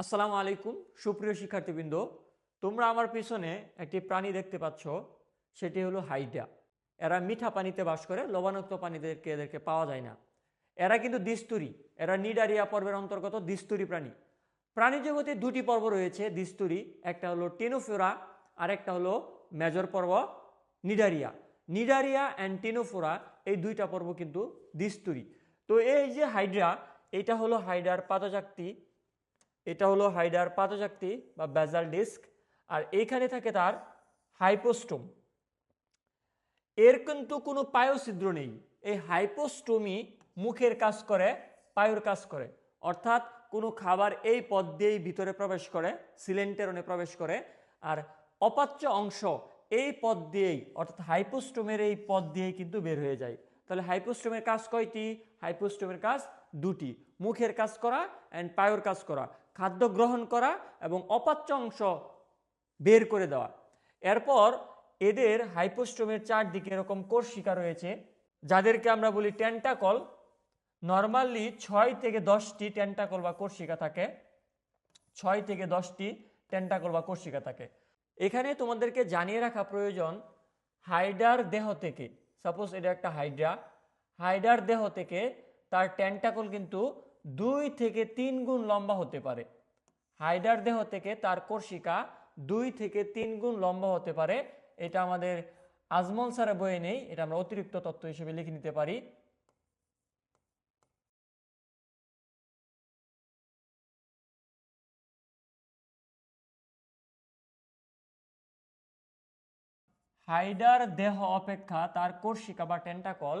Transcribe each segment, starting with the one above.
আসসালামু আলাইকুম, সুপ্রিয় শিক্ষার্থীবৃন্দ। তোমরা আমার পিছনে একটি প্রাণী দেখতে পাচ্ছ, সেটি হলো হাইডা এরা মিঠা পানিতে বাস করে, লবণাক্ত পানিদেরকে এদেরকে পাওয়া যায় না। এরা কিন্তু দিস্তুরি, এরা নিডারিয়া পর্বের অন্তর্গত দিস্তুরি প্রাণী। প্রাণী জগতে দুটি পর্ব রয়েছে, দিস্তুরি, একটা হলো টেনোফোরা, আর একটা হলো মেজর পর্ব, নিডারিয়া। নিডারিয়া অ্যান্ড টেনোফোরা, এই দুইটা পর্ব কিন্তু দিস্তুরি। তো এই যে হাইড্রা, এটা হলো হাইডার পাদজাক্তি এটা হলো হাইডার পাতজাক্তি বা ব্যাজাল ডিস্ক, আর এইখানে থাকে তার হাইপোস্টোম। এর কিন্তু কোনো পায়োছিদ্র নেই। এই হাইপোস্টোমি মুখের কাজ করে, পায়ুর কাজ করে। অর্থাৎ কোনো খাবার এই পথ দিয়েই ভিতরে প্রবেশ করে, সিলেন্টেরনে প্রবেশ করে, আর অপাচ্য অংশ এই পথ দিয়েই, অর্থাৎ হাইপোস্টোমের এই পথ দিয়েই কিন্তু বের হয়ে যায়। তাহলে হাইপোস্টোমের কাজ কয়টি? হাইপোস্টোমের কাজ দুটি। মুখের কাজ করা অ্যান্ড পায়ুর কাজ করা। খাদ্য গ্রহণ করা এবং অপাচ্য অংশ বের করে দেওয়া। এরপর এদের হাইপোস্টোমের চারদিকে এরকম কোষিকা রয়েছে যাদেরকে আমরা বলি টেন্টাকল নর্মালি ছয় থেকে দশটি টেন্টাকল বা কোষিকা থাকে। ছয় থেকে দশটি টেন্টাকল বা কোষিকা থাকে। এখানে তোমাদেরকে জানিয়ে রাখা প্রয়োজন, হাইডার দেহ থেকে সাপোজ এটা একটা হাইড্রা, হাইডার দেহ থেকে তার টেন্টাকল কিন্তু দুই থেকে তিন গুণ লম্বা হতে পারে। হাইডার দেহ থেকে তার কোর্শিকা দুই থেকে তিন গুণ লম্বা হতে পারে। এটা আমাদের আজমল স্যারের বয়ে নেই, এটা আমরা অতিরিক্ত তত্ত্ব হিসেবে লিখে নিতে পারি। হাইডার দেহ অপেক্ষা তার কোর্শিকা বা টেন্টাকল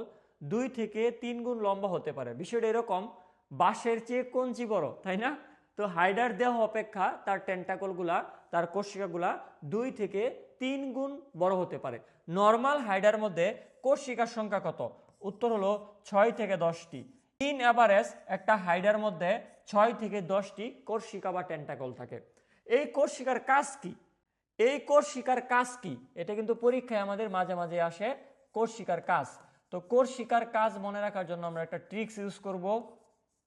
দুই থেকে তিন গুণ লম্বা হতে পারে। বিষয়টা এরকম বাঁশের চেয়ে কঞ্চি বড়, তাই না? তো হাইডার দেহ অপেক্ষা তার টেন্টাকলগুলা তার কোর্শিকাগুলা দুই থেকে তিন গুণ বড় হতে পারে। নর্মাল হাইডার মধ্যে কোর্শিকার সংখ্যা কত? উত্তর হলো ছয় থেকে দশটি। ইন অ্যাভারেজ একটা হাইডার মধ্যে ছয় থেকে দশটি কোর্শিকা বা টেন্টাকল থাকে। এই কোর্শিকার কাজ কি? এই কোর্স শিকার কাজ কি? এটা কিন্তু পরীক্ষায় আমাদের মাঝে মাঝে আসে কোর্স শিকার কাজ। তো কোর্স শিকার কাজ মনে রাখার জন্য আমরা একটা ট্রিক্স ইউজ করব।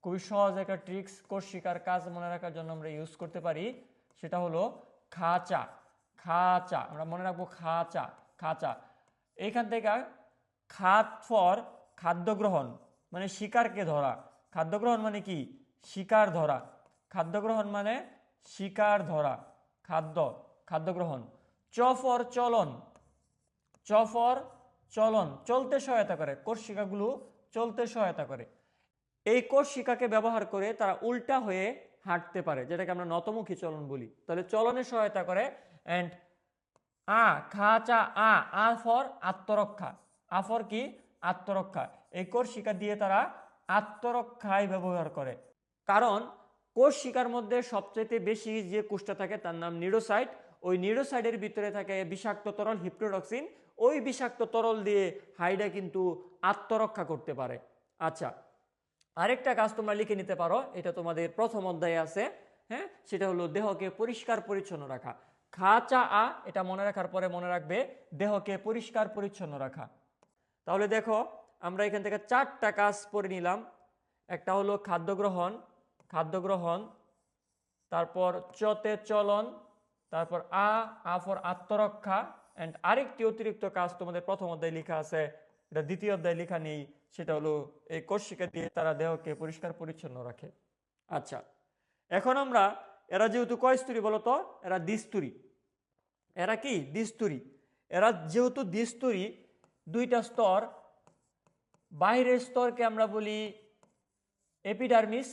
খুবই সহজ একটা ট্রিক্স কোর্স শিকার কাজ মনে রাখার জন্য আমরা ইউজ করতে পারি। সেটা হলো খাঁচা খাঁচা, আমরা মনে রাখব খাঁচা খাঁচা। এইখান থেকে খাত ফর খাদ্য গ্রহণ মানে শিকারকে ধরা। খাদ্য গ্রহণ মানে কি? শিকার ধরা। খাদ্য গ্রহণ মানে শিকার ধরা। খাদ্য খাদ্য গ্রহণ। চ ফর চলন। চ ফর চলন। চলতে সহায়তা করে। কোর্শিকাগুলো চলতে সহায়তা করে। এই কোর্শিকাকে ব্যবহার করে তারা উল্টা হয়ে হাঁটতে পারে, যেটাকে আমরা নতমুখী চলন বলি। তাহলে চলনে সহায়তা করে অ্যান্ড আ, খা, চা, আ আ ফর আত্মরক্ষা। আ ফর কি? আত্মরক্ষা। এই কোর্শিকা দিয়ে তারা আত্মরক্ষায় ব্যবহার করে। কারণ কোষ শিকার মধ্যে সবচেয়ে বেশি যে কোষটা থাকে তার নাম নিউরোসাইট। ওই নিউরোসাইডের ভিতরে থাকে বিষাক্ত তরল হিপ্রোডক্সিন ওই বিষাক্ত তরল দিয়ে হাইডা কিন্তু আত্মরক্ষা করতে পারে। আচ্ছা আরেকটা কাজ তোমরা লিখে নিতে পারো, এটা তোমাদের প্রথম অধ্যায়ে আছে হ্যাঁ? সেটা হলো দেহকে পরিষ্কার পরিচ্ছন্ন রাখা। খাচা আ, এটা মনে রাখার পরে মনে রাখবে দেহকে পরিষ্কার পরিচ্ছন্ন রাখা। তাহলে দেখো, আমরা এখান থেকে চারটা কাজ পড়ে নিলাম। একটা হলো খাদ্য গ্রহণ খাদ্য গ্রহণ, তারপর চতে চলন, তারপর আ আ ফর আত্মরক্ষা অ্যান্ড আরেকটি অতিরিক্ত কাজ তোমাদের প্রথম অধ্যায়ে লেখা আছে, এটা দ্বিতীয় অধ্যায়ে লেখা নেই সেটা হলো এই কোষিকা দিয়ে তারা দেহকে পরিষ্কার পরিচ্ছন্ন রাখে। আচ্ছা এখন আমরা, এরা যেহেতু কয় স্তরী বলতো এরা দ্বিস্তরী। এরা কি? দ্বিস্তরী। এরা যেহেতু দ্বিস্তরী, দুইটা স্তর, বাইরের স্তরকে আমরা বলি এপিডার্মিস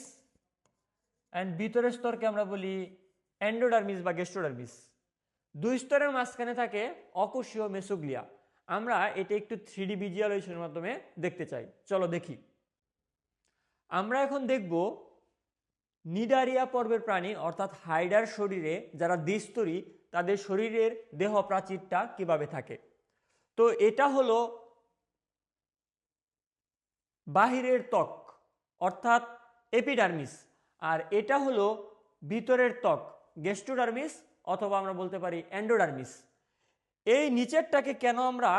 অ্যান্ড ভিতরের স্তরকে আমরা বলি অ্যান্ডোডার্মিস বা গেস্টোডার্মিস দুই স্তরের মাঝখানে থাকে অকোষীয় মেসোগ্লিয়া আমরা এটা একটু থ্রি ভিজুয়ালাইজেশনের মাধ্যমে দেখতে চাই। চলো দেখি। আমরা এখন দেখব নিডারিয়া পর্বের প্রাণী, অর্থাৎ হাইডার শরীরে যারা দ্বিস্তরী, তাদের শরীরের দেহ প্রাচীরটা কীভাবে থাকে? তো এটা হলো বাহিরের ত্বক, অর্থাৎ এপিডার্মিস আর এটা হলো ভিতরের ত্বক গেস্টোডার্মিস অথবা আমরা বলতে পারি অ্যান্ডোডার্মিস এই নিচেরটাকে কেন আমরা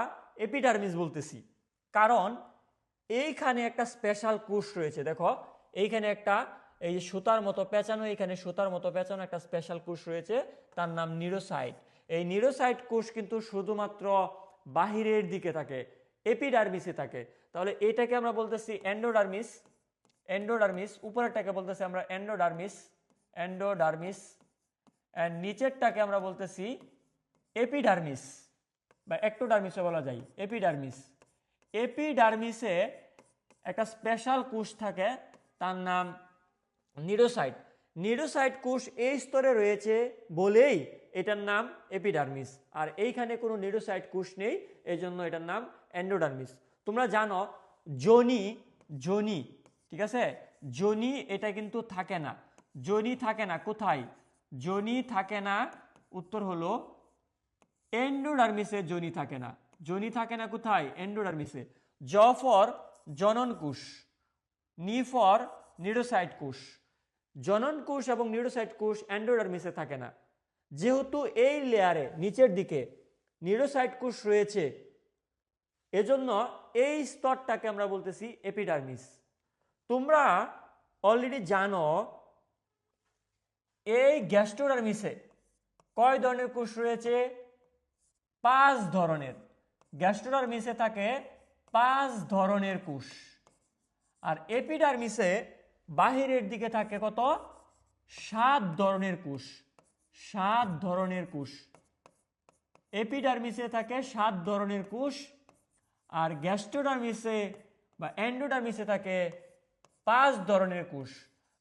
এপিডার্মিস বলতেছি? কারণ এইখানে একটা স্পেশাল কোষ রয়েছে, দেখো। এইখানে একটা, এই যে সুতার মতো পেঁচানো এখানে সুতার মতো পেঁচানো একটা স্পেশাল কোষ রয়েছে, তার নাম নিউরোসাইট। এই নিউরোসাইট কোষ কিন্তু শুধুমাত্র বাহিরের দিকে থাকে এপিডার্মিসে থাকে। তাহলে এটাকে আমরা বলতেছি এন্ডোডার্মিস এন্ডোডার্মিস উপরেরটাকে বলতেছি আমরা এন্ডোডার্মিস এন্ডোডার্মিস অ্যান্ড নিচেরটাকে আমরা বলতেছি এপিডার্মিস বা একটোডার্মিসও বলা যায় এপিডার্মিস এপিডার্মিসে একটা স্পেশাল কোষ থাকে, তার নাম নিডোসাইট নিডোসাইট কোষ এই স্তরে রয়েছে বলেই এটার নাম এপিডার্মিস আর এইখানে কোনো নিডোসাইট কোষ নেই এই জন্য এটার নাম এন্ডোডার্মিস তোমরা জানো, জনি জনি, ঠিক আছে? জনি এটা কিন্তু থাকে না। জনি থাকে না, কোথায়? জনি থাকে না, উত্তর হলো এন্ডোডার্মিসে জনি থাকে না। জনি থাকে না কোথায়? এন্ডোডার্মিসে। জ ফর জনন কোষ নি ফর নিডোসাইট কোষ জনন কোষ এবং নিউরোসাইট কোষ অ্যান্ডোডার্মিসে থাকে না। যেহেতু এই লেয়ারে, নিচের দিকে নিউরোসাইট কোষ রয়েছে, এজন্য এই স্তরটাকে আমরা বলতেছি এপিডার্মিস। তোমরা অলরেডি জানো, এই গ্যাস্ট্রোডার্মিসে কয় ধরনের কোষ রয়েছে? পাঁচ ধরনের। গ্যাস্ট্রোডার্মিসে থাকে পাঁচ ধরনের কোষ। আর এপিডার্মিসে বাহিরের দিকে থাকে কত? সাত ধরনের কোষ। সাত ধরনের কোষ। এপিডার্মিসে থাকে সাত ধরনের কোষ। আর গ্যাস্ট্রোডার্মিসে বা অ্যান্ডোডার্মিসে থাকে পাঁচ ধরনের কোষ।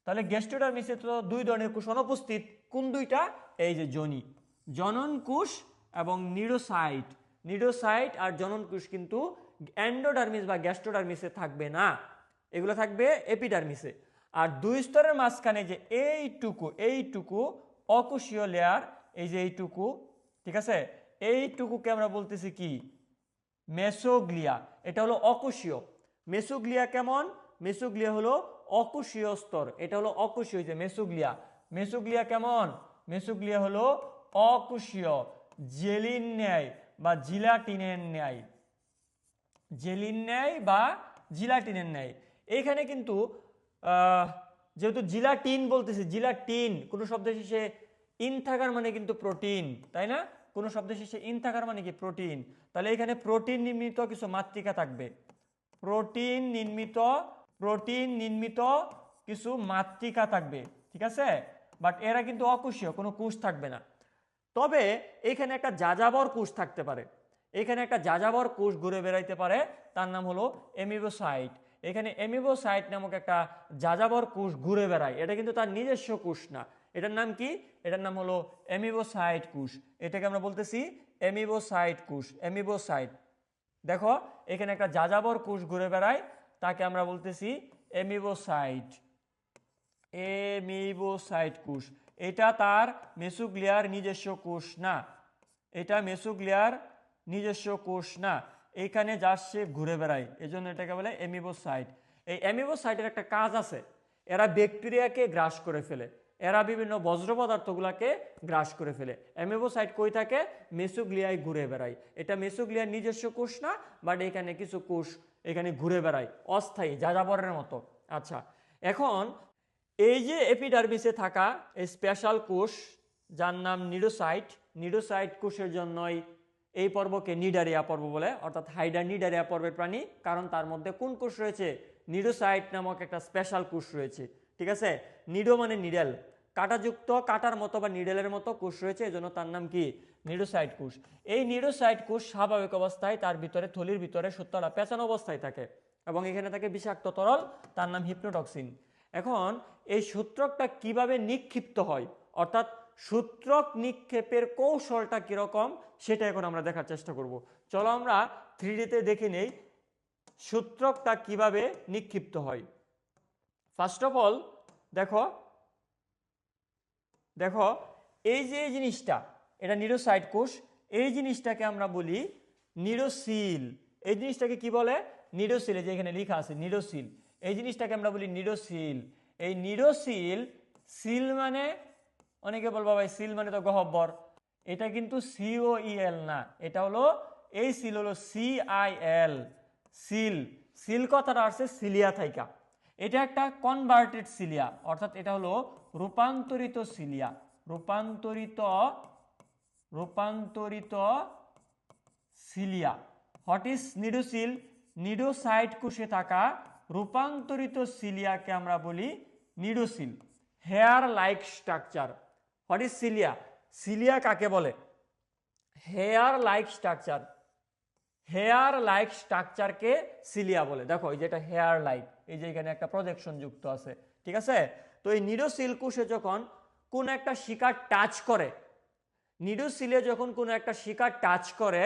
তাহলে গ্যাস্ট্রোডার্মিসে তো দুই ধরনের কোষ অনুপস্থিত। কোন দুইটা? এই যে জনি। জনন কোষ এবং নিডোসাইট নিডোসাইট আর জনন কোষ কিন্তু অ্যান্ডোডার্মিস বা গ্যাস্ট্রোডার্মিসে থাকবে না। এগুলো থাকবে এপিডার্মিসে। আর দুই স্তরের মাঝখানে যে এইটুকু এইটুকু অকুশীয় লেয়ার এই যে এইটুকু, ঠিক আছে? এইটুকুকে আমরা বলতেছি কি? মেসোগ্লিয়া। এটা হলো অকুশীয় মেসোগ্লিয়া কেমন? মেসোগ্লিয়া হলো অকুশীয় স্তর। এটা হলো অকুশীয় যে মেসোগ্লিয়া। মেসোগ্লিয়া কেমন? মেসোগ্লিয়া হলো অকুশীয় জেলিন ন্যায় বা জিলাটিনের ন্যায়। জেলিন ন্যায় বা জিলাটিনের ন্যায়। এইখানে কিন্তু যেহেতু জিলাটিন বলতেছি, জিলাটিন, কোনো শব্দ শেষে ইন থাকার মানে কিন্তু প্রোটিন, তাই না? কোনো শব্দ শেষে ইন থাকার মানে কি প্রোটিন? তাহলে এখানে প্রোটিন নির্মিত কিছু মাতৃকা থাকবে। প্রোটিন নির্মিত প্রোটিন নির্মিত কিছু মাতৃকা থাকবে, ঠিক আছে? বাট এরা কিন্তু অকুশীয় কোনো কোষ থাকবে না। তবে এখানে একটা যাযাবর কোষ থাকতে পারে। এখানে একটা যাযাবর কোষ ঘুরে বেড়াইতে পারে, তার নাম হলো এমিবোসাইট এখানে এমিবোসাইট নামক একটা যাযাবর কোষ ঘুরে বেড়ায়। এটা কিন্তু তার নিজস্ব কোষ না। এটার নাম কি? এটার নাম হলো এমিবোসাইট কোষ। এটাকে আমরা বলতেছি এমিবোসাইট কোষ এমিবোসাইট দেখো, এখানে একটা যাযাবর কোষ ঘুরে বেড়ায়, তাকে আমরা বলতেছি এমিবোসাইট এমিবোসাইট কোষ। এটা তার মেসোগ্লিয়ার নিজস্ব কোষ না। এটা মেসোগ্লিয়ার নিজস্ব কোষ না। এইখানে যার সে ঘুরে বেড়ায়। এই জন্য এটাকে বলে এমিবোসাইট এই এমিবোসাইটের একটা কাজ আছে। এরা ব্যাকটেরিয়াকে গ্রাস করে ফেলে। এরা বিভিন্ন বজ্র পদার্থগুলোকে গ্রাস করে ফেলে। অ্যামিবোসাইট কই থাকে? মেসোগ্লিয়ায় ঘুরে বেড়ায়। এটা মেসোগ্লিয়ার নিজস্ব কোষ না বাট এখানে কিছু কোষ এখানে ঘুরে বেড়ায়। অস্থায়ী, যাযাবরের মতো। আচ্ছা এখন এই যে এপিডার্মিসে থাকা এই স্পেশাল কোষ, যার নাম নিডোসাইট নিডোসাইট কোষের জন্যই এই পর্বকে নিডারিয়া পর্ব বলে, অর্থাৎ হাইডা নিডারিয়া পর্বের প্রাণী। কারণ তার মধ্যে কোন কোষ রয়েছে? নিডোসাইট নামক একটা স্পেশাল কোষ রয়েছে। ঠিক আছে? নিডো মানে নিডেল। কাঁটাযুক্ত কাটার মতো বা নিডেলের মতো কোষ রয়েছে, এজন্য তার নাম কি? নিডোসাইট কোষ। এই নিডোসাইট কোষ স্বাভাবিক অবস্থায় তার ভিতরে থলির ভিতরে সুতরা পেঁচানো অবস্থায় থাকে এবং এখানে থাকে বিষাক্ত তরল, তার নাম হিপনোটক্সিন। এখন এই সূত্রকটা কীভাবে নিক্ষিপ্ত হয়? অর্থাৎ সূত্রক নিক্ষেপের কৌশলটা কীরকম, সেটা এখন আমরা দেখার চেষ্টা করব। চলো আমরা থ্রিডিতে দেখে নেই সূত্রকটা কীভাবে নিক্ষিপ্ত হয়। ফার্স্ট অফ অল দেখো দেখো, এই যে এই জিনিসটা, এটা নিরোসাইট কোষ, এই জিনিসটাকে আমরা বলি নিরোসিল। এই জিনিসটাকে কি বলে? নিরোসিল, এই যে এখানে লেখা আছে নিরোসিল। এই জিনিসটাকে আমরা বলি নিরোসিল এই নিরোসিল সিল মানে অনেকে বলব ভাই সিল মানে তো গহব্বর এটা কিন্তু সিও এল না, এটা হলো, এই সিল হলো C I L cil cil কথাটা আসছে সিলিয়া থাইকা। এটা একটা কনভার্টেড সিলিয়া অর্থাৎ এটা হলো রূপান্তরিত সিলিয়া রূপান্তরিত রূপান্তরিত cilia what is cnidocil cnidocyte কোষে থাকা রূপান্তরিত সিলিয়াকে আমরা বলি cnidocil hair like structure. What is cilia cilia কাকে বলে? Hair like structure. Hair like স্ট্রাকচারকে cilia বলে। দেখো, এই যে এটা হেয়ার লাইক, এই যে এখানে একটা প্রজেকশন যুক্ত আছে। ঠিক আছে? তো এই নিডোসিল কোষে যখন কোন একটা শিকার টাচ করে, নিডোসিলে যখন কোনো একটা শিকার টাচ করে,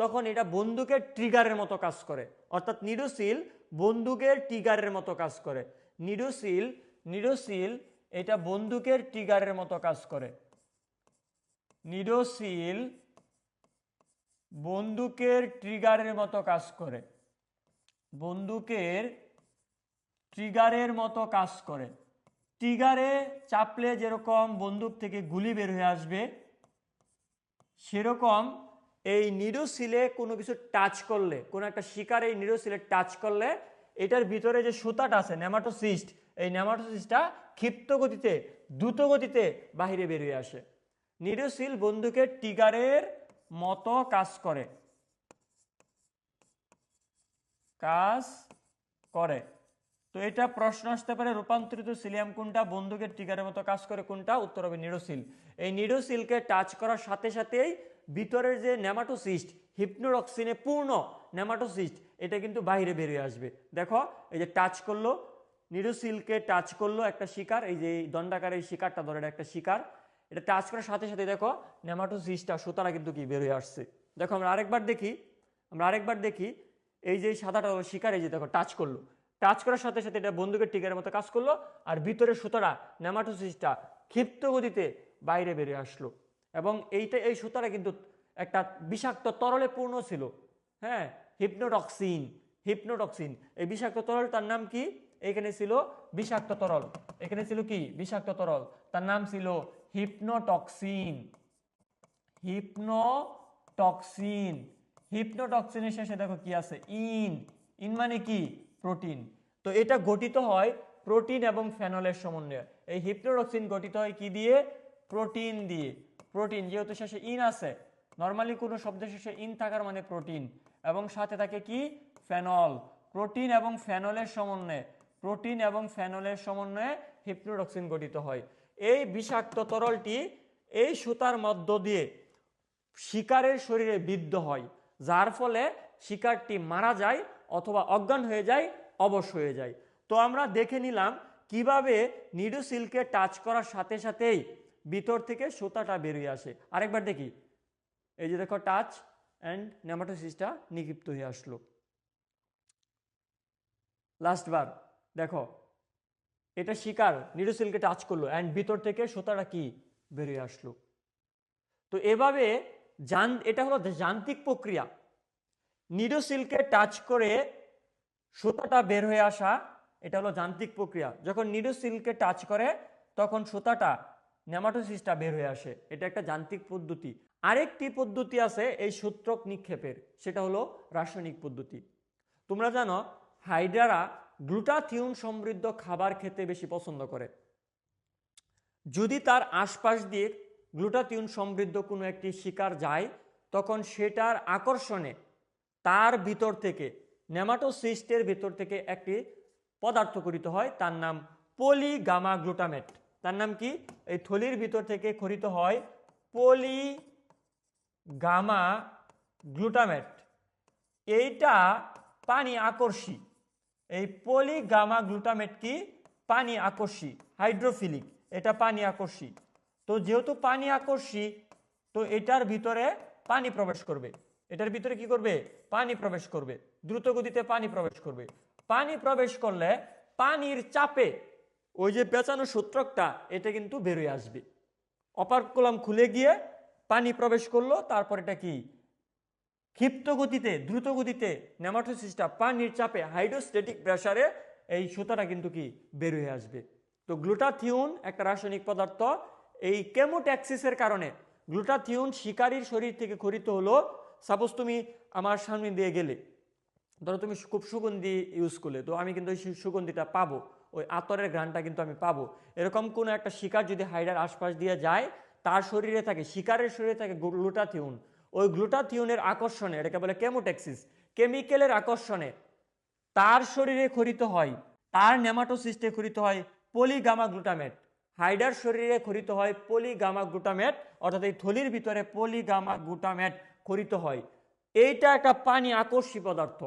তখন এটা বন্দুকের ট্রিগারের মতো কাজ করে। অর্থাৎ নিডোসিল বন্দুকের টিগারের মতো কাজ করে। নিডোসিল নিডোসিল এটা বন্দুকের টিগারের মতো কাজ করে। নিডোসিল বন্দুকের ট্রিগারের মতো কাজ করে। বন্দুকের ট্রিগারের মতো কাজ করে। ট্রিগারে চাপলে যেরকম বন্দুক থেকে গুলি বের হয়ে আসবে, সেরকম এই নিডোসিলে কোনো কিছু টাচ করলে, কোনো একটা শিকার এই নিডোসিলে টাচ করলে, এটার ভিতরে যে সুতাটা আছে, নেমাটোসিস্ট, এই নেমাটোসিস্টটা ক্ষিপ্ত গতিতে, দ্রুত গতিতে বাহিরে বেরিয়ে আসে। নিডোসিল বন্দুকের টিগারের মতো কাজ করে। কাজ করে। তো এটা প্রশ্ন আসতে পারে, রূপান্তরিত সিলিয়াম কোনটা, বন্দুকের টিগারের মতো কাজ করে কোনটা? উত্তর হবে নিডোসিল। এই নিডোসিলকে টাচ করার সাথে সাথেই ভিতরের যে নেমাটোসিস্ট, হিপনোরক্সিনে পূর্ণ নেমাটোসিস্ট, এটা কিন্তু বাইরে বেরিয়ে আসবে। দেখো, এই যে টাচ করল নিডোসিলকে টাচ করল একটা শিকার, এই যে দণ্ডাকারের শিকারটা ধরে একটা শিকার, এটা টাচ করার সাথে সাথে দেখো, নেমাটোসিস্টটা সুতারা কিন্তু কি বেরিয়ে আসছে। দেখো, আমরা আরেকবার দেখি, আমরা আরেকবার দেখি, এই যে সাদাটা শিকার, এই যে দেখো, টাচ করল। টাচ করার সাথে সাথে এটা বন্দুকের টিকারের মতো কাজ করল, আর ভিতরে সুতোটা নেমাটোসিসটা ক্ষিপ্ত গতিতে বাইরে বেরিয়ে আসলো। এবং এইটা, এই সুতাটা কিন্তু একটা বিষাক্ত তরলে পূর্ণ ছিল। হ্যাঁ হিপনোটক্সিন হিপনোটক্সিন। এই বিষাক্ত তরল, তার নাম কি? এখানে ছিল বিষাক্ত তরল। এখানে ছিল কি? বিষাক্ত তরল। তার নাম ছিল হিপনোটক্সিন। হিপনোটক্সিন। হিপনোটক্সিনের শেষে দেখো কি আছে? ইন। ইন মানে কি? প্রোটিন। তো এটা গঠিত হয় প্রোটিন এবং ফেনলের সমন্বয়ে। এই হিপনোটক্সিন গঠিত হয় কি দিয়ে? প্রোটিন দিয়ে। প্রোটিন যেহেতু শেষে ইন আছে নর্মালি কোনো শব্দের শেষে ইন থাকার মানে প্রোটিন এবং সাথে থাকে কি? ফেনল প্রোটিন এবং ফেনলের সমন্বয়ে প্রোটিন এবং ফেনলের সমন্বয়ে হিপনোটক্সিন গঠিত হয়। এই বিষাক্ত তরলটি এই সুতার মধ্য দিয়ে শিকারের শরীরে বিদ্ধ হয়, যার ফলে শিকারটি মারা যায় অথবা অজ্ঞান হয়ে যায়, অবশ হয়ে যায়। তো আমরা দেখে নিলাম কীভাবে নিডোসিলকে টাচ করার সাথে সাথেই ভিতর থেকে সুতাটা বেরিয়ে আসে। আরেকবার দেখি। এই যে দেখো টাচ অ্যান্ড নেমাটোসিসটা নিক্ষিপ্ত হয়ে আসলো। লাস্ট বার দেখো। এটা শিকার নিডোসিলকে টাচ করল। অ্যান্ড ভিতর থেকে সুতাটা কি? বেরিয়ে আসলো। তো এভাবে যান, এটা হলো যান্ত্রিক প্রক্রিয়া। নিডোসিলকে টাচ করে সুতাটা বের হয়ে আসা, এটা হলো যান্ত্রিক প্রক্রিয়া। যখন নিডোসিলকে টাচ করে, তখন সুতাটা নেমাটোসিসটা বের হয়ে আসে। এটা একটা যান্ত্রিক পদ্ধতি। আরেকটি পদ্ধতি আছে এই সূত্রক নিক্ষেপের, সেটা হলো রাসায়নিক পদ্ধতি। তোমরা জানো, হাইড্রারা গ্লুটাথিউন সমৃদ্ধ খাবার খেতে বেশি পছন্দ করে। যদি তার আশপাশ দিয়ে গ্লুটাথিউন সমৃদ্ধ কোনো একটি শিকার যায়, তখন সেটার আকর্ষণে তার ভিতর থেকে, নেমাটোসিস্টের ভিতর থেকে একটি পদার্থ করিত হয়, তার নাম পলিগামা গ্লুটামেট তার নাম কি? এই থলির ভিতর থেকে খরিত হয় পলি গামা গ্লুটামেট। এইটা পানি আকর্ষী। এই পলি গামা গ্লুটামেট কি? পানি আকর্ষী, হাইড্রোফিলিক। এটা পানি আকর্ষী। তো যেহেতু পানি আকর্ষী, তো এটার ভিতরে পানি প্রবেশ করবে। এটার ভিতরে কি করবে? পানি প্রবেশ করবে। দ্রুত গতিতে পানি প্রবেশ করবে। পানি প্রবেশ করলে পানির চাপে ওই যে পেঁচানো সূত্রকটা, এটা কিন্তু বেরোয় আসবে। অপার কলাম খুলে গিয়ে পানি প্রবেশ করল, তারপর এটা কি? ক্ষিপ্ত গতিতে, দ্রুত গতিতে নেমাটোসিসটা পানির চাপে হাইড্রোস্টেটিক প্রেসারে এই সুতাটা কিন্তু কি? বের হয়ে আসবে। তো গ্লুটাথিউন একটা রাসায়নিক পদার্থ, এই কেমোট্যাক্সিসের কারণে গ্লুটাথিউন শিকারীর শরীর থেকে খরিত হলো। সাপোজ তুমি আমার সামনে দিয়ে গেলে, ধরো তুমি খুব সুগন্ধি ইউজ করলে, তো আমি কিন্তু ওই সুগন্ধিটা পাবো। ওই আতরের ঘ্রাণটা কিন্তু আমি পাবো। এরকম কোনো একটা শিকার যদি হাইডার আশপাশ দিয়ে যায়, তার শরীরে থাকে, শিকারের শরীরে থাকে গ্লুটাথিউন। ওই গ্লুটাথিউনের আকর্ষণে, এটাকে বলে কেমোটেক্সিস, কেমিক্যালের আকর্ষণে তার শরীরে খরিত হয়, তার নেমাটোসিস্টে খরিত হয় পলিগামা গ্লুটামেট হাইডার শরীরে খরিত হয় পলিগামা গ্লুটামেট অর্থাৎ এই থলির ভিতরে পলিগামা গ্লুটামেট খরিত হয়। এইটা একটা পানি আকর্ষী পদার্থ,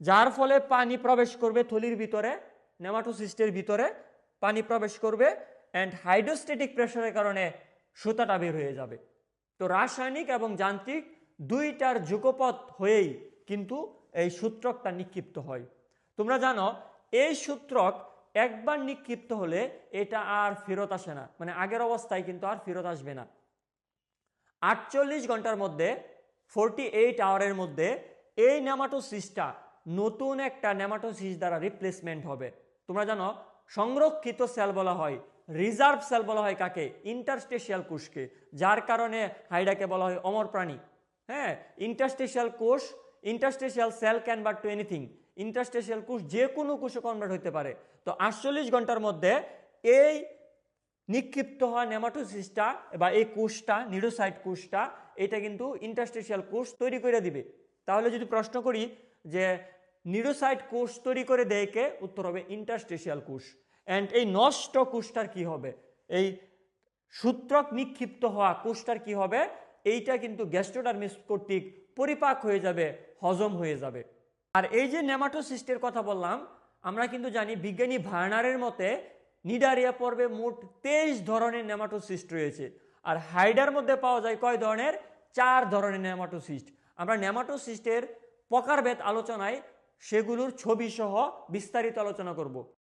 যার ফলে পানি প্রবেশ করবে থলির ভিতরে। নেমাটোসিস্টের ভিতরে পানি প্রবেশ করবে অ্যান্ড হাইড্রোস্টেটিক প্রেশারের কারণে সুতাটা বের হয়ে যাবে। তো রাসায়নিক এবং যান্ত্রিক দুইটার যুগপথ হয়েই কিন্তু এই সূত্রকটা নিক্ষিপ্ত হয়। তোমরা জানো, এই সূত্রক একবার নিক্ষিপ্ত হলে এটা আর ফেরত আসে না। মানে আগের অবস্থায় কিন্তু আর ফেরত আসবে না। আটচল্লিশ ঘণ্টার মধ্যে ফোরটি এইট আওয়ারের মধ্যে এই নেমাটোসিসটা নতুন একটা নেমাটোসিস দ্বারা রিপ্লেসমেন্ট হবে। তোমরা জানো, সংরক্ষিত সেল বলা হয় রিজার্ভ সেল বলা হয় কাকে? ইন্টারস্টেশিয়াল কোষকে। যার কারণে হাইডাকে বলা হয় অমর প্রাণী। হ্যাঁ ইন্টারস্টেশিয়াল কোষ interstitial cell can but to anything interstitial কোষ যে কোনো কোষে কনভার্ট হতে পারে। তো আটচল্লিশ ঘণ্টার মধ্যে এই নিক্ষিপ্ত হওয়া নেমাটোসিসটা বা এই কোষটা নিডোসাইট কোষটা, এটা কিন্তু ইন্টারস্টেশিয়াল কোষ তৈরি করে দিবে। তাহলে যদি প্রশ্ন করি যে নিডোসাইট কোষ তৈরি করে দেয় কে উত্তর হবে ইন্টারস্টেশিয়াল কোষ। অ্যান্ড এই নষ্ট কোষটার কি হবে? এই সূত্রক নিক্ষিপ্ত হওয়া কোষটার কি হবে? এইটা কিন্তু গ্যাস্ট্রোডার্মিস কর্তৃক পরিপাক হয়ে যাবে, হজম হয়ে যাবে। আর এই যে নেমাটোসিস্টের কথা বললাম, আমরা কিন্তু জানি বিজ্ঞানী ভার্নারের মতে নিডারিয়া পর্বে মোট তেইশ ধরনের নেমাটোসিস্ট রয়েছে। আর হাইডার মধ্যে পাওয়া যায় কয় ধরনের? চার ধরনের নেমাটোসিস্ট। আমরা নেমাটোসিস্টের প্রকারভেদ আলোচনায় সেগুলোর ছবি সহ বিস্তারিত আলোচনা করব।